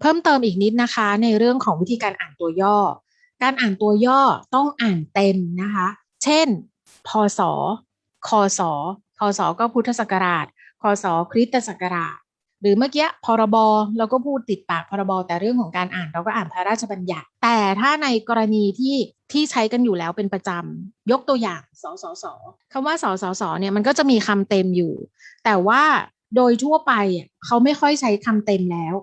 เพิ่มเติมอีกนิดนะคะ ในเรื่องของวิธีการอ่านตัวย่อ การอ่านตัวย่อต้องอ่านเต็มนะคะ เช่น พศ คศ คศ ก็พุทธศักราช คศ คริสตศักราช หรือเมื่อกี้พรบเราก็พูดติดปากพรบ แต่เรื่องของการอ่านเราก็อ่านพระราชบัญญัติ แต่ถ้าในกรณีที่ที่ใช้กันอยู่แล้วเป็นประจำ ยกตัวอย่างสสสคำว่าสสสเนี่ยมันก็จะมีคำเต็มอยู่ แต่ว่าโดยทั่วไปเขาไม่ค่อยใช้คำเต็มแล้ว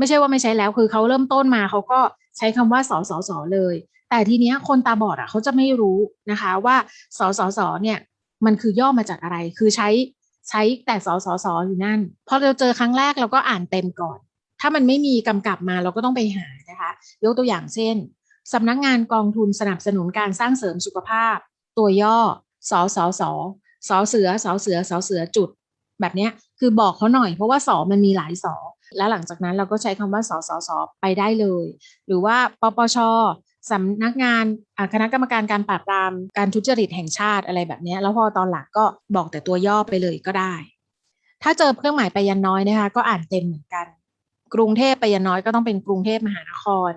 ไม่ใช่ว่าไม่ใช้แล้วคือเขาเริ่มต้นมาเขาก็ใช้คำว่าสสสเลย แต่ทีเนี้ยคนตาบอดอะเขาจะไม่รู้นะคะว่าสสสเนี่ยมันคือย่อมาจากอะไร คือใช้ใช้แต่สสสอยู่นั่นพอเราเจอครั้งแรกเราก็อ่านเต็มก่อน ถ้ามันไม่มีกำกับมาเราก็ต้องไปหานะคะ ยกตัวอย่างเช่นสำนักงงานกองทุนสนับสนุนการสร้างเสริมสุขภาพ ตัวย่อสสสสเสือสเสือสเสือจุด แบบนี้คือบอกเขาหน่อยเพราะว่าสอมันมีหลายสอ แล้วหลังจากนั้นเราก็ใช้คำว่าสสสไปได้เลย หรือว่าปปชสำนักงานคณะกรรมการการปราบปรามการทุจริตแห่งชาติอะไรแบบนี้ แล้วพอตอนหลังก็บอกแต่ตัวย่อไปเลยก็ได้ ถ้าเจอเครื่องหมายไปยันน้อยนะคะ ก็อ่านเต็มเหมือนกัน กรุงเทพไปยันน้อยก็ต้องเป็นกรุงเทพมหานคร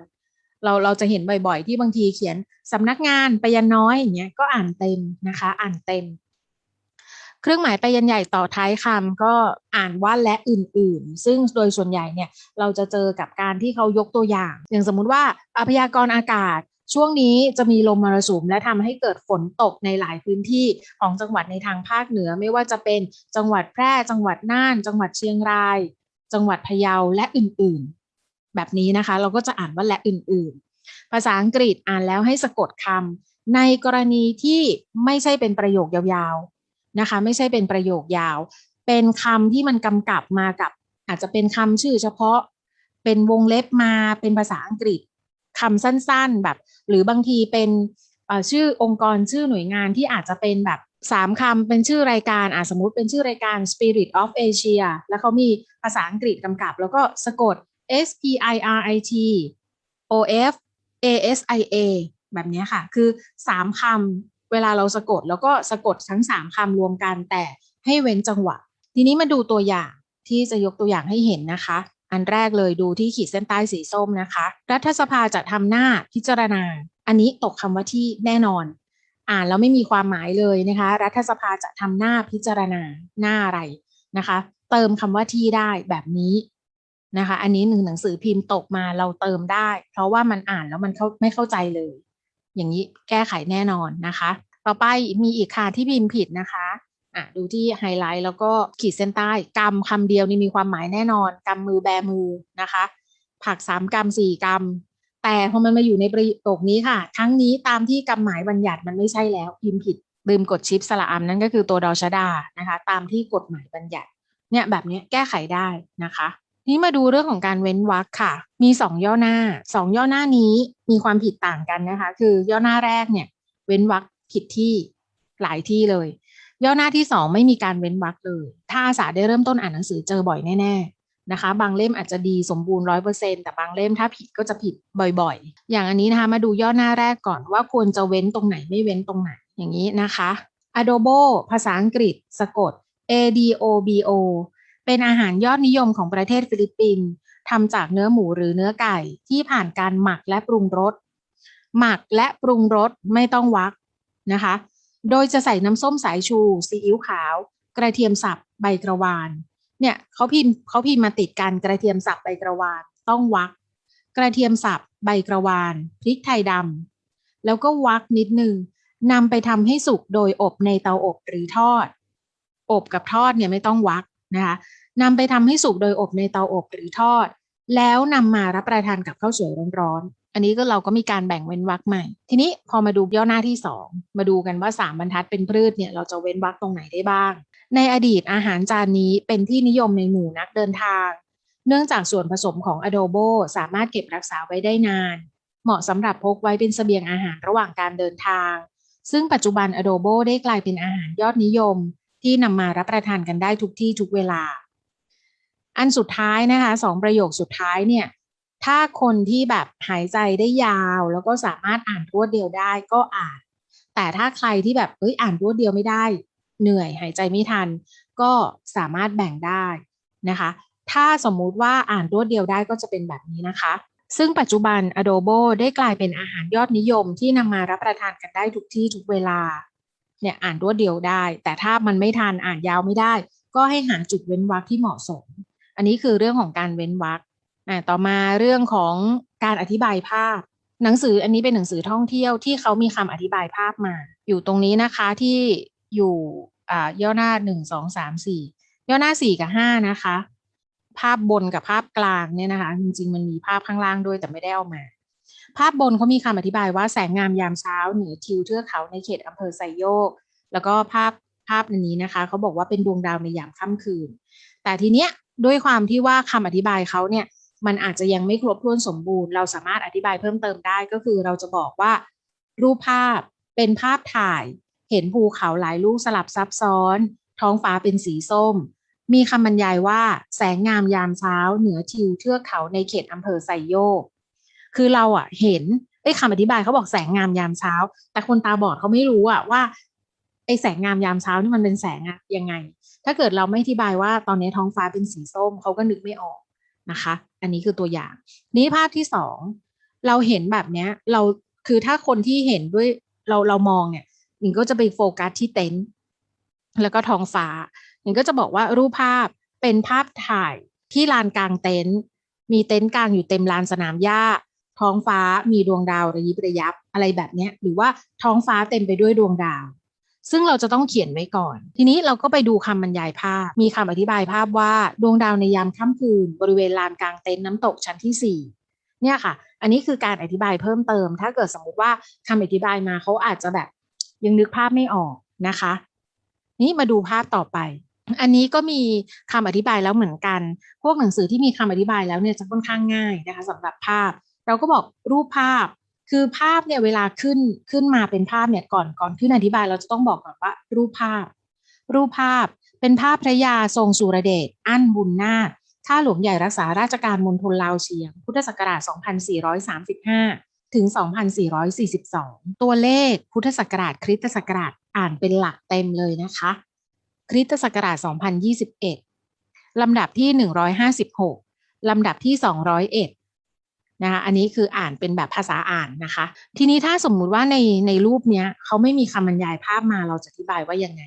เราเราจะเห็นบ่อยๆ ที่บางทีเขียนสำนักงานไปยันน้อยอย่างเงี้ยก็อ่านเต็มนะคะ อ่านเต็ม เครื่องหมายไปยันใหญ่ต่อท้ายคำก็อ่านว่าและอื่นๆ ซึ่งโดยส่วนใหญ่เนี่ยเราจะเจอกับการที่เขายกตัวอย่าง อย่างสมมุติว่าพยากรณ์อากาศช่วงนี้จะมีลมมรสุมและทำให้เกิดฝนตกในหลายพื้นที่ของจังหวัดในทางภาคเหนือ ไม่ว่าจะเป็นจังหวัดแพร่จังหวัดน่าน จังหวัดเชียงราย จังหวัดพะเยาและอื่นๆ แบบนี้นะคะ เราก็จะอ่านว่าและอื่นๆ ภาษาอังกฤษอ่านแล้วให้สะกดคำในกรณีที่ไม่ใช่เป็นประโยคยาว นะคะ ไม่ใช่เป็นประโยคยาว เป็นคำที่มันกำกับมากับ อาจจะเป็นคำชื่อเฉพาะ เป็นวงเล็บมาเป็นภาษาอังกฤษคำสั้นๆแบบ หรือบางทีเป็นชื่อองค์กรชื่อหน่วยงานที่อาจจะเป็นแบบสามคำเป็นชื่อรายการอาสมมติเป็นชื่อรายการ Spirit of Asia แล้วเขามีภาษาอังกฤษกำกับ แล้วก็สะกด S P I R I T O F A S I A แบบนี้ค่ะ คือสามคำ เวลาเราสะกดแล้วก็สะกดทั้งสามคำรวมกันแต่ให้เว้นจังหวะ ทีนี้มาดูตัวอย่างที่จะยกตัวอย่างให้เห็นนะคะ อันแรกเลยดูที่ขีดเส้นใต้สีส้มนะคะ รัฐสภาจะทำหน้าพิจารณา อันนี้ตกคำว่าที่แน่นอน อ่านแล้วไม่มีความหมายเลยนะคะ รัฐสภาจะทำหน้าพิจารณาหน้าอะไรนะคะ เติมคำว่าที่ได้แบบนี้นะคะ อันนี้หนึ่งหนังสือพิมพ์ตกมาเราเติมได้ เพราะว่ามันอ่านแล้วมันเข้าไม่เข้าใจเลย อย่างนี้แก้ไขแน่นอนนะคะ ต่อไปมีอีกค่ะที่พิมพ์ผิดนะคะอะดูที่ไฮไลท์แล้วก็ขีดเส้นใต้กรรมคำเดียวนี่มีความหมายแน่นอนกำมือแบมือนะคะ ผักสามกรรมสี่กรรมแต่พอมันมาอยู่ในประโยคนี้ค่ะ ทั้งนี้ตามที่กำหมายบัญญัติมันไม่ใช่แล้วพิมพ์ผิดลืมกดชิปสระอัมนั่นก็คือตัวดอชดานะคะ ตามที่กฎหมายบัญญัติเนี่ยแบบนี้แก้ไขได้นะคะ นี้มาดูเรื่องของการเว้นวรรคค่ะ มีสองย่อหน้าสองย่อหน้านี้มีความผิดต่างกันนะคะ คือย่อหน้าแรกเนี่ย เว้นวรรคผิดที่หลายที่เลย ย่อหน้าที่สองไม่มีการเว้นวรรคเลย ถ้าอาสาได้เริ่มต้นอ่านหนังสือเจอบ่อยแน่ๆนะคะ บางเล่มอาจจะดีสมบูรณ์ร้อยเปอร์เซ็นแต่บางเล่มถ้าผิดก็จะผิดบ่อยๆ อย่างอันนี้นะคะมาดูย่อหน้าแรกก่อนว่าควรจะเว้นตรงไหนไม่เว้นตรงไหนอย่างนี้นะคะ adobo ภาษาอังกฤษ สะกด a d o b o เป็นอาหารยอดนิยมของประเทศฟิลิปปินส์ทำจากเนื้อหมูหรือเนื้อไก่ที่ผ่านการหมักและปรุงรส หมักและปรุงรสไม่ต้องวักนะคะ โดยจะใส่น้ำส้มสายชูซีอิ๊วขาว กระเทียมสับใบกระวาน เนี่ยเขาพิมพ์เขาพิมพ์มาติดกันกระเทียมสับใบกระวาน ต้องวัก กระเทียมสับใบกระวานพริกไทยดำแล้วก็วักนิดนึงนำไปทำให้สุกโดยอบในเตาอบหรือทอด อบกับทอดเนี่ยไม่ต้องวัก นะคะนำไปทำให้สุกโดยอบในเตาอบหรือทอด แล้วนำมารับประทานกับข้าวสวยร้อนๆ อันนี้ก็เราก็มีการแบ่งเว้นวรรคใหม่ ทีนี้พอมาดูย่อหน้าที่สองมาดูกันว่าสามบรรทัดเป็นพืชเนี่ยเราจะเว้นวรรคตรงไหนได้บ้าง ในอดีตอาหารจานนี้เป็นที่นิยมในหมู่นักเดินทาง เนื่องจากส่วนผสมของอะโดโบสามารถเก็บรักษาไว้ได้นาน เหมาะสำหรับพกไว้เป็นสเสบียงอาหารระหว่างการเดินทาง ซึ่งปัจจุบันอะโดโบได้กลายเป็นอาหารยอดนิยม ที่นำมารับประทานกันได้ทุกที่ทุกเวลา อันสุดท้ายนะคะสองประโยคสุดท้ายเนี่ย ถ้าคนที่แบบหายใจได้ยาว แล้วก็สามารถอ่านรวดเดียวได้ก็อ่าน แต่ถ้าใครที่แบบเอ้ยอ่านรวดเดียวไม่ได้ เหนื่อยหายใจไม่ทัน ก็สามารถแบ่งได้นะคะ ถ้าสมมุติว่าอ่านรวดเดียวได้ก็จะเป็นแบบนี้นะคะซึ่งปัจจุบัน Adobo ได้กลายเป็นอาหารยอดนิยมที่นำมารับประทานกันได้ทุกที่ทุกเวลา เนี่ยอ่านรวดเดียวได้ แต่ถ้ามันไม่ทันอ่านยาวไม่ได้ ก็ให้หาจุดเว้นวรรคที่เหมาะสม อันนี้คือเรื่องของการเว้นวรรคอ่าต่อมาเรื่องของการอธิบายภาพ หนังสืออันนี้เป็นหนังสือท่องเที่ยวที่เขามีคำอธิบายภาพมา อยู่ตรงนี้นะคะที่อยู่อ่าย่อหน้าหนึ่งสองสามสี่ย่อหน้าสี่กับห้านะคะ ภาพบนกับภาพกลางเนี่ยนะคะ จริงๆมันมีภาพข้างล่างด้วยแต่ไม่ได้เอามา ภาพบนเขามีคำอธิบายว่าแสงงามยามเช้าเหนือทิวเทือกเขาในเขตอำเภอไซโยก แล้วก็ภาพภาพนนี้นะคะเขาบอกว่าเป็นดวงดาวในยามค่ำคืน แต่ทีเนี้ยด้วยความที่ว่าคำอธิบายเขาเนี่ยมันอาจจะยังไม่ครบถ้วนสมบูรณ์ เราสามารถอธิบายเพิ่มเติมได้ก็คือเราจะบอกว่า รูปภาพเป็นภาพถ่าย เห็นภูเขาหลายลูกสลับซับซ้อน ท้องฟ้าเป็นสีส้ม มีคำบรรยายว่าแสงงามยามเช้าเหนือทิวเทือกเขาในเขตอำเภอไซโยก คือเราอะเห็นไอ้คำอธิบายเขาบอกแสงงามยามเช้า แต่คนตาบอดเขาไม่รู้อะว่าไอ้แสงงามยามเช้านี่มันเป็นแสงอะยังไง ถ้าเกิดเราไม่อธิบายว่าตอนนี้ท้องฟ้าเป็นสีส้มเขาก็นึกไม่ออกนะคะ อันนี้คือตัวอย่าง นี้ภาพที่สองเราเห็นแบบเนี้ย เราคือถ้าคนที่เห็นด้วยเราเรามองเนี่ยหนิงก็จะไปโฟกัสที่เต็นท์แล้วก็ท้องฟ้าหนิงก็จะบอกว่ารูปภาพเป็นภาพถ่ายที่ลานกลางเต็นท์มีเต็นท์กลางอยู่เต็มลานสนามหญ้า ท้องฟ้ามีดวงดาวระยิบระยับอะไรแบบเนี้ยหรือว่าท้องฟ้าเต็มไปด้วยดวงดาว ซึ่งเราจะต้องเขียนไว้ก่อน ทีนี้เราก็ไปดูคำบรรยายภาพ มีคำอธิบายภาพว่าดวงดาวในยามค่ำคืน บริเวณลานกลางเต็นท์น้ำตกชั้นที่สี่เนี่ยค่ะ อันนี้คือการอธิบายเพิ่มเติม ถ้าเกิดสมมุติว่าคำอธิบายมาเขาอาจจะแบบยังนึกภาพไม่ออกนะคะ นี่มาดูภาพต่อไปอันนี้ก็มีคำอธิบายแล้วเหมือนกัน พวกหนังสือที่มีคำอธิบายแล้วเนี่ยจะค่อนข้างง่ายนะคะสำหรับภาพ เราก็บอกรูปภาพ คือภาพเนี่ยเวลาขึ้นขึ้นมาเป็นภาพเนี่ยก่อนก่อนขึ้นอธิบายเราจะต้องบอกก่อนว่า รูปภาพ รูปภาพเป็นภาพพระยาทรงสุรเดชอั้นบุญนาคข้าหลวงใหญ่รักษาราชการมณฑลลาวเชียง พุทธศักราช 2435 ถึง 2442 ตัวเลขพุทธศักราชคริสตศักราชอ่านเป็นหลักเต็มเลยนะคะ คริสตศักราช 2021 ลำดับที่ 156 ลำดับที่ 201 นะคะอันนี้คืออ่านเป็นแบบภาษาอ่านนะคะ ทีนี้ถ้าสมมุติว่าในในรูปเนี้ยเขาไม่มีคำบรรยายภาพมาเราจะอธิบายว่ายังไง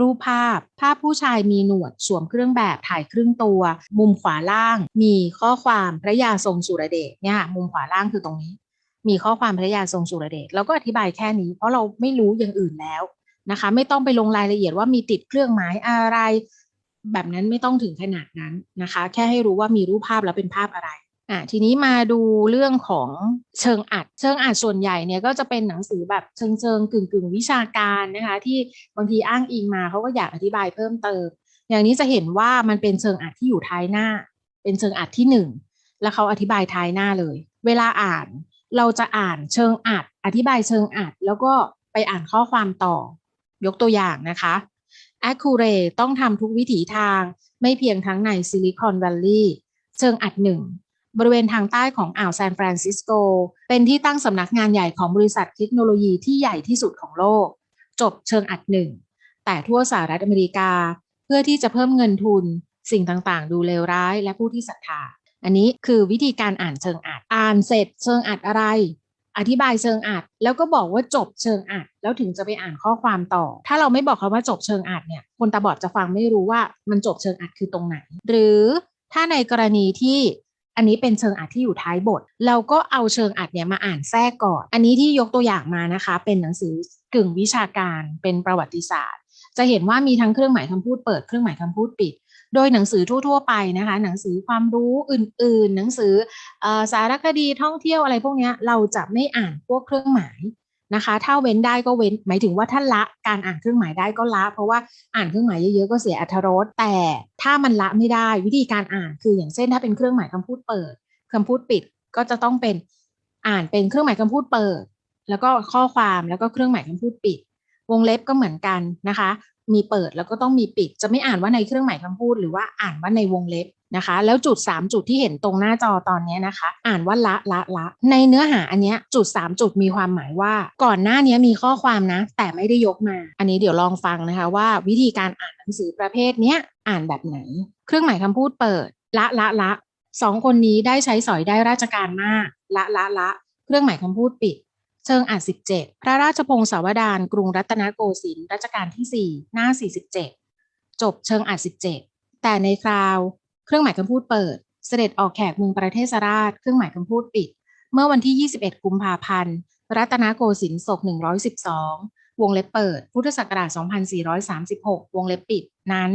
รูปภาพ ภาพผู้ชายมีหนวดสวมเครื่องแบบถ่ายครึ่งตัว มุมขวาล่าง มีข้อความพระยาทรงสุรเดชเนี่ยมุมขวาล่างคือตรงนี้ มีข้อความพระยาทรงสุรเดชเราก็อธิบายแค่นี้ เพราะเราไม่รู้อย่างอื่นแล้วนะคะ ไม่ต้องไปลงรายละเอียดว่ามีติดเครื่องหมายอะไร แบบนั้นไม่ต้องถึงขนาดนั้นนะคะ แค่ให้รู้ว่ามีรูปภาพแล้วเป็นภาพอะไร อะทีนี้มาดูเรื่องของเชิงอัด เชิงอัดส่วนใหญ่เนี่ยก็จะเป็นหนังสือแบบเชิงเชิงกึ่งกึ่งวิชาการนะคะที่บางทีอ้างอิงมาเขาก็อยากอธิบายเพิ่มเติม อย่างนี้จะเห็นว่ามันเป็นเชิงอัดที่อยู่ท้ายหน้า เป็นเชิงอัดที่หนึ่งแล้วเขาอธิบายท้ายหน้าเลย เวลาอ่านเราจะอ่านเชิงอัด อธิบายเชิงอัด แล้วก็ไปอ่านข้อความต่อ ยกตัวอย่างนะคะ Accurate ต้องทำทุกวิถีทาง ไม่เพียงทั้งในซิลิคอนวัลลีย์เชิงอัดหนึ่ง บริเวณทางใต้ของอ่าวซานฟรานซิสโก เป็นที่ตั้งสำนักงานใหญ่ของบริษัทเทคโนโลยีที่ใหญ่ที่สุดของโลก จบเชิงอัดหนึ่ง แต่ทั่วสหรัฐอเมริกา เพื่อที่จะเพิ่มเงินทุน สิ่งต่างๆ ดูเลวร้ายและผู้ที่ศรัทธา อันนี้คือวิธีการอ่านเชิงอัด อ่านเสร็จเชิงอัดอะไร อธิบายเชิงอัด แล้วก็บอกว่าจบเชิงอัด แล้วถึงจะไปอ่านข้อความต่อ ถ้าเราไม่บอกเขาว่าจบเชิงอัดเนี่ย คนตาบอดจะฟังไม่รู้ว่ามันจบเชิงอัดคือตรงไหน หรือถ้าในกรณีที่ อันนี้เป็นเชิงอัดที่อยู่ท้ายบท เราก็เอาเชิงอัดเนี่ยมาอ่านแทรกก่อน อันนี้ที่ยกตัวอย่างมานะคะ เป็นหนังสือกึ่งวิชาการเป็นประวัติศาสตร์ จะเห็นว่ามีทั้งเครื่องหมายคำพูดเปิดเครื่องหมายคำพูดปิด โดยหนังสือทั่ว ๆ ไปนะคะ หนังสือความรู้อื่น ๆ หนังสือเอ่อสารคดีท่องเที่ยวอะไรพวกเนี้ยเราจะไม่อ่านพวกเครื่องหมาย นะคะ ถ้าเว้นได้ก็เว้น หมายถึงว่าถ้าละการอ่านเครื่องหมายได้ก็ละ เพราะว่าอ่านเครื่องหมายเยอะๆก็เสียอรรถรสแต่ถ้ามันละไม่ได้วิธีการอ่านคืออย่างเช่น ถ้าเป็นเครื่องหมายคำพูดเปิดคำพูดปิดก็จะต้องเป็นอ่านเป็นเครื่องหมายคำพูดเปิด แล้วก็ข้อความแล้วก็เครื่องหมายคำพูดปิด วงเล็บก็เหมือนกันนะคะ มีเปิดแล้วก็ต้องมีปิด จะไม่อ่านว่าในเครื่องหมายคำพูด หรือว่าอ่านว่าในวงเล็บ นะคะ แล้วจุด 3 จุดที่เห็นตรงหน้าจอตอนนี้นะคะ อ่านว่าละละละ ในเนื้อหาอันเนี้ยจุด 3 จุดมีความหมายว่า ก่อนหน้านี้มีข้อความนะ แต่ไม่ได้ยกมา อันนี้เดี๋ยวลองฟังนะคะว่าวิธีการอ่านหนังสือประเภทเนี้ยอ่านแบบไหน เครื่องหมายคำพูดเปิด ละละละสองคนนี้ได้ใช้สอยได้ราชการมาก ละละละ เครื่องหมายคำพูดปิดเชิงอ่านสิบเจ็ดพระราชพงศาวดารกรุงรัตนโกสินทร์รัชกาลที่สี่หน้าสี่สิบเจ็ดจบเชิงอ่านสิบเจ็ดแต่ในคราว เครื่องหมายคำพูดเปิด เสด็จออกแขกเมืองประเทศราช เครื่องหมายคำพูดปิด เมื่อวันที่ 21 กุมภาพันธ์ รัตนโกสินทร์ศก112 วงเล็บเปิด พุทธศักราช 2436 วงเล็บปิด นั้น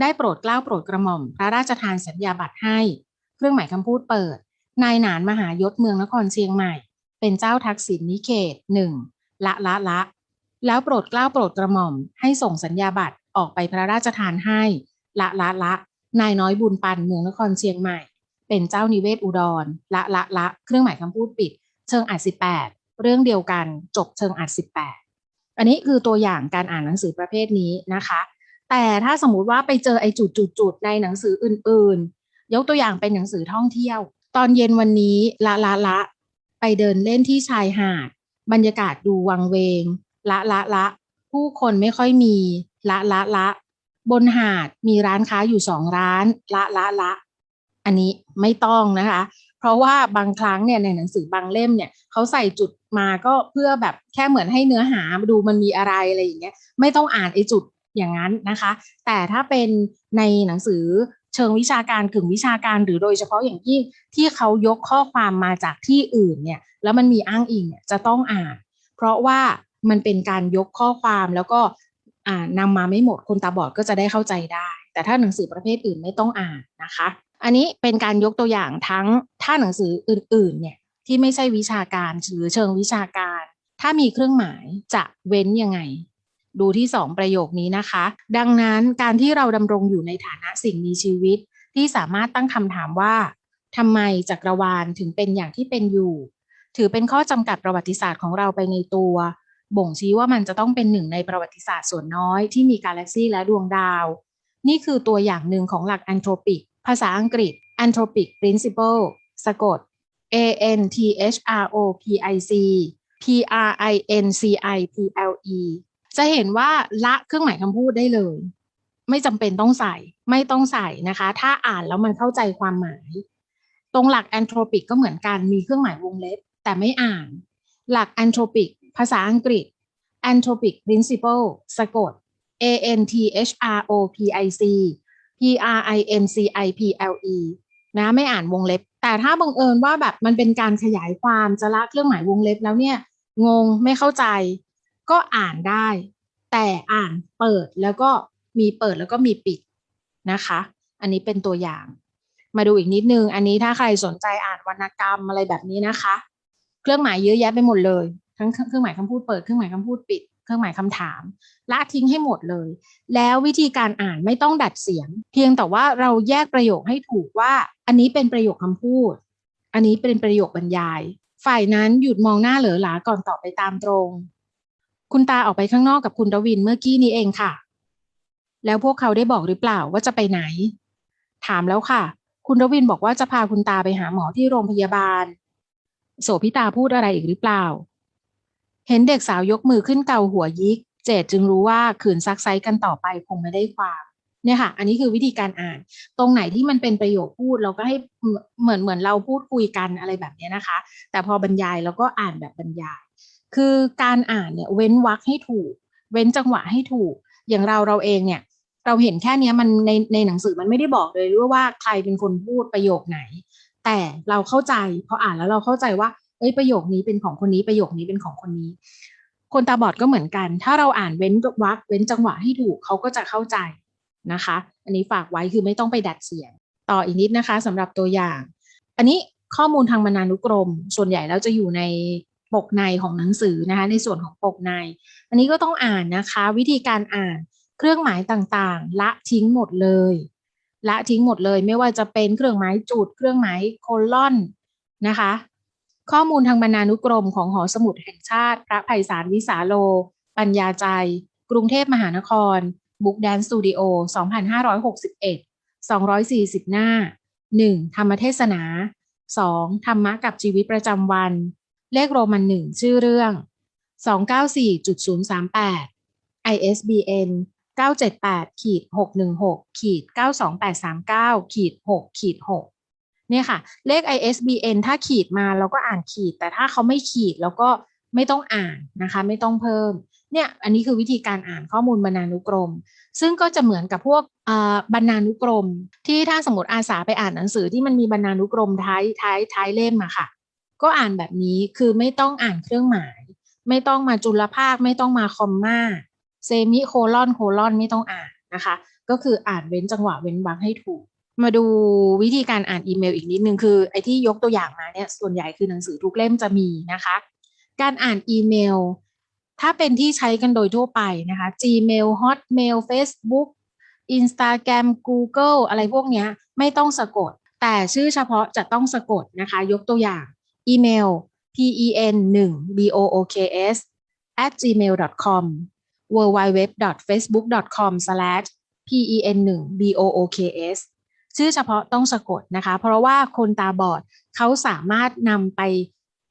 ได้โปรดเกล้าโปรดกระหม่อม พระราชทานสัญญาบัตรให้ เครื่องหมายคำพูดเปิด นายหนานมหายศเมืองนครเชียงใหม่ เป็นเจ้าทักษิณนิเขตหนึ่งละละละ แล้วโปรดเกล้าโปรดกระหม่อม ให้ส่งสัญญาบัตรออกไปพระราชทานให้ ละละละ นายน้อยบุญปันเมืองนครเชียงใหม่ เป็นเจ้านิเวศอุดร ละละละ เครื่องหมายคำพูดปิด เชิงอ่านสิบแปดเรื่องเดียวกันจบเชิงอ่านสิบแปดอันนี้คือตัวอย่างการอ่านหนังสือประเภทนี้นะคะ แต่ถ้าสมมุติว่าไปเจอไอ้จุดจุดจุดๆๆในหนังสืออื่นๆ ยกตัวอย่างเป็นหนังสือท่องเที่ยว ตอนเย็นวันนี้ละละละ ไปเดินเล่นที่ชายหาด บรรยากาศดูวังเวง ละละละ ผู้คนไม่ค่อยมี ละละละ บนหาดมีร้านค้าอยู่สองร้าน ละละละ อันนี้ไม่ต้องนะคะ เพราะว่าบางครั้งเนี่ยในหนังสือบางเล่มเนี่ยเขาใส่จุดมาก็เพื่อแบบแค่เหมือนให้เนื้อหาดูมันมีอะไรอะไรอย่างเงี้ยไม่ต้องอ่านไอ้จุดอย่างนั้นนะคะ แต่ถ้าเป็นในหนังสือเชิงวิชาการกึ่งวิชาการหรือโดยเฉพาะอย่างยิ่งที่เขายกข้อความมาจากที่อื่นเนี่ยแล้วมันมีอ้างอิงเนี่ยจะต้องอ่าน เพราะว่ามันเป็นการยกข้อความแล้วก็ นำมาไม่หมดคนตาบอดก็จะได้เข้าใจได้ แต่ถ้าหนังสือประเภทอื่นไม่ต้องอ่านนะคะ อันนี้เป็นการยกตัวอย่างทั้งถ้าหนังสืออื่นๆเนี่ยที่ไม่ใช่วิชาการหรือเชิงวิชาการ ถ้ามีเครื่องหมายจะเว้นยังไง ดูที่สองประโยคนี้นะคะ ดังนั้นการที่เราดำรงอยู่ในฐานะสิ่งมีชีวิต ที่สามารถตั้งคำถามว่าทำไมจักรวาลถึงเป็นอย่างที่เป็นอยู่ ถือเป็นข้อจำกัดประวัติศาสตร์ของเราไปในตัว บ่งชี้ว่ามันจะต้องเป็นหนึ่งในประวัติศาสตร์ส่วนน้อยที่มีกาแล็กซีและดวงดาว นี่คือตัวอย่างหนึ่งของหลักแอนโทรปิกภาษาอังกฤษ anthropic principle สะกด a n t h r o p i c p r i n c i p l e จะเห็นว่าละเครื่องหมายคำพูดได้เลย ไม่จำเป็นต้องใส่ไม่ต้องใส่นะคะ ถ้าอ่านแล้วมันเข้าใจความหมาย ตรงหลักแอนโทรปิกก็เหมือนกันมีเครื่องหมายวงเล็บแต่ไม่อ่าน หลักแอนโทรปิก ภาษาอังกฤษ anthropic principle สะกด a n t h r o p i c p r i n c i p l e นะไม่อ่านวงเล็บ แต่ถ้าบังเอิญว่าแบบมันเป็นการขยายความจะละเครื่องหมายวงเล็บแล้วเนี่ย งงไม่เข้าใจ ก็อ่านได้ แต่อ่านเปิดแล้วก็มีเปิดแล้วก็มีปิดนะคะ อันนี้เป็นตัวอย่าง มาดูอีกนิดนึง อันนี้ถ้าใครสนใจอ่านวรรณกรรมอะไรแบบนี้นะคะ เครื่องหมายเยอะแยะไปหมดเลย ทั้งเครื่องหมายคำพูดเปิดเครื่องหมายคำพูดปิดเครื่องหมายคำถามละทิ้งให้หมดเลย แล้ววิธีการอ่านไม่ต้องดัดเสียง เพียงแต่ว่าเราแยกประโยคให้ถูกว่า อันนี้เป็นประโยคคำพูด อันนี้เป็นประโยคบรรยาย ฝ่ายนั้นหยุดมองหน้าเหลือหลาก่อนตอบไปตามตรง คุณตาออกไปข้างนอกกับคุณดวินเมื่อกี้นี้เองค่ะ แล้วพวกเขาได้บอกหรือเปล่าว่าจะไปไหน ถามแล้วค่ะ คุณดวินบอกว่าจะพาคุณตาไปหาหมอที่โรงพยาบาล โสพิตาพูดอะไรอีกหรือเปล่า เห็นเด็กสาวยกมือขึ้นเกาหัวยิก เจดจึงรู้ว่าขืนซักไซกันต่อไปคงไม่ได้ความเนี่ยค่ะ อันนี้คือวิธีการอ่าน ตรงไหนที่มันเป็นประโยคพูดเราก็ให้เหมือนเหมือนเราพูดคุยกันอะไรแบบนี้นะคะ แต่พอบรรยายเราก็อ่านแบบบรรยาย คือการอ่านเนี่ยเว้นวรรคให้ถูก เว้นจังหวะให้ถูก อย่างเราเราเองเนี่ย เราเห็นแค่นี้มันในในหนังสือมันไม่ได้บอกเลยว่าว่าใครเป็นคนพูดประโยคไหน แต่เราเข้าใจพออ่านแล้วเราเข้าใจว่า เอ้ยประโยคนี้เป็นของคนนี้ประโยคนี้เป็นของคนนี้ คนตาบอดก็เหมือนกัน ถ้าเราอ่านเว้นวรรคเว้นจังหวะให้ถูกเขาก็จะเข้าใจนะคะ อันนี้ฝากไว้คือไม่ต้องไปดัดเสียง ต่ออีกนิดนะคะสำหรับตัวอย่าง อันนี้ข้อมูลทางบรรณานุกรม ส่วนใหญ่แล้วจะอยู่ในปกในของหนังสือนะคะ ในส่วนของปกใน อันนี้ก็ต้องอ่านนะคะ วิธีการอ่านเครื่องหมายต่างๆ ละทิ้งหมดเลย ละทิ้งหมดเลย ไม่ว่าจะเป็นเครื่องหมายจุด เครื่องหมายโคลอนนะคะ ข้อมูลทางบรรณานุกรมของหอสมุดแห่งชาติ พระไพศาลวิสาโล ปัญญาใจ กรุงเทพมหานคร บุ๊กแดนสตูดิโอ 2561 240 หน้า 1. ธรรมเทศนา 2. ธรรมะกับชีวิตประจำวัน เลขโรมันหนึ่งชื่อเรื่อง 294.038 ISBN 978 เนี่ยค่ะ เลข ISBN ถ้าขีดมาเราก็อ่านขีด แต่ถ้าเขาไม่ขีดเราก็ไม่ต้องอ่านนะคะ ไม่ต้องเพิ่มเนี่ยอันนี้คือวิธีการอ่านข้อมูลบรรณานุกรม ซึ่งก็จะเหมือนกับพวกบรรณานุกรม ที่ถ้าสมมติอาสาไปอ่านหนังสือที่มันมีบรรณานุกรมท้ายท้ายท้ายเล่มอะค่ะ ก็อ่านแบบนี้คือไม่ต้องอ่านเครื่องหมาย ไม่ต้องมาจุลภาค ไม่ต้องมาคอมมาเซมิโคลอนโคลอนไม่ต้องอ่านนะคะ ก็คืออ่านเว้นจังหวะเว้นวรรคให้ถูก มาดูวิธีการอ่านอีเมลอีกนิดนึงคือไอ้ที่ยกตัวอย่างมาเนี่ยส่วนใหญ่คือหนังสือทุกเล่มจะมีนะคะ การอ่านอีเมล ถ้าเป็นที่ใช้กันโดยทั่วไปนะคะ Gmail Hotmail Facebook Instagram Google อะไรพวกนี้ไม่ต้องสะกด แต่ชื่อเฉพาะจะต้องสะกดนะคะ ยกตัวอย่างอีเมล pen 1 books at gmail com www facebook com slash pen 1 b o o k s ชื่อเฉพาะต้องสะกดนะคะ เพราะว่าคนตาบอดเขาสามารถนำไป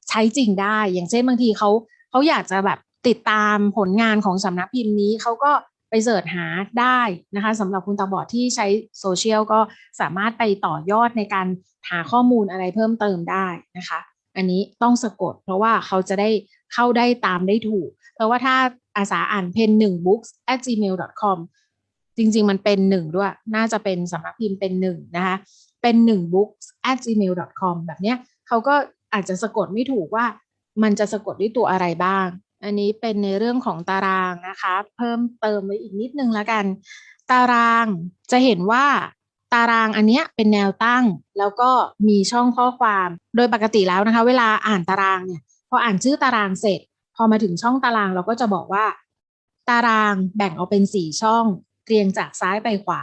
ใช้จริงได้ อย่างเช่นบางทีเขาเขาอยากจะแบบติดตามผลงานของสำนักพิมพ์นี้เขาก็ไปเสิร์ชหาได้นะคะสำหรับคุณตาบอดที่ใช้โซเชียลก็สามารถไปต่อยอดในการหาข้อมูลอะไรเพิ่มเติมได้นะคะ อันนี้ต้องสะกด เพราะว่าเขาจะได้เข้าได้ตามได้ถูก เพราะว่าถ้าอาสาอ่านเพนหนึ่ง books at gmail com จริง ๆ มันเป็นหนึ่งด้วย น่าจะเป็นสำนักพิมพ์เป็นหนึ่งนะคะ เป็นหนึ่ง books at gmail com แบบเนี้ยเขาก็อาจจะสะกดไม่ถูกว่ามันจะสะกดด้วยตัวอะไรบ้าง อันนี้เป็นในเรื่องของตารางนะคะ เพิ่มเติมไว้อีกนิดนึงแล้วกัน ตารางจะเห็นว่าตารางอันเนี้ยเป็นแนวตั้งแล้วก็มีช่องข้อความโดยปกติแล้วนะคะ เวลาอ่านตารางเนี่ยพออ่านชื่อตารางเสร็จ พอมาถึงช่องตารางเราก็จะบอกว่า ตารางแบ่งออกเป็นสี่ช่อง เรียงจากซ้ายไปขวา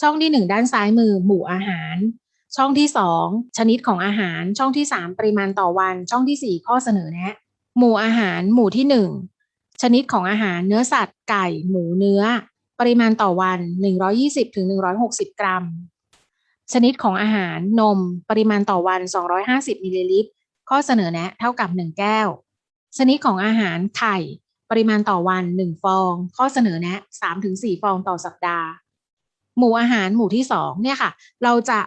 ช่องที่หนึ่งด้านซ้ายมือหมู่อาหาร ช่องที่สองชนิดของอาหาร ช่องที่สามปริมาณต่อวัน ช่องที่สี่ข้อเสนอแนะ หมู่อาหารหมู่ที่หนึ่งชนิดของอาหารเนื้อสัตว์ไก่ หมูเนื้อ ปริมาณต่อวัน 120ถึง160 กรัม ชนิดของอาหารนม ปริมาณต่อวัน 250มิลลิลิตรข้อเสนอแนะเท่ากับ 1 แก้ว ชนิดของอาหารไข่ ปริมาณต่อวัน 1 ฟอง ข้อเสนอแนะ 3-4 ฟองต่อสัปดาห์ หมู่อาหารหมู่ที่ 2 เนี่ยค่ะ เราจะ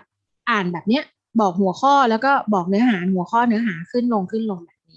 อ่านแบบเนี้ยบอกหัวข้อแล้วก็บอกเนื้อหาหัวข้อเนื้อหาขึ้นลงขึ้นลงแบบ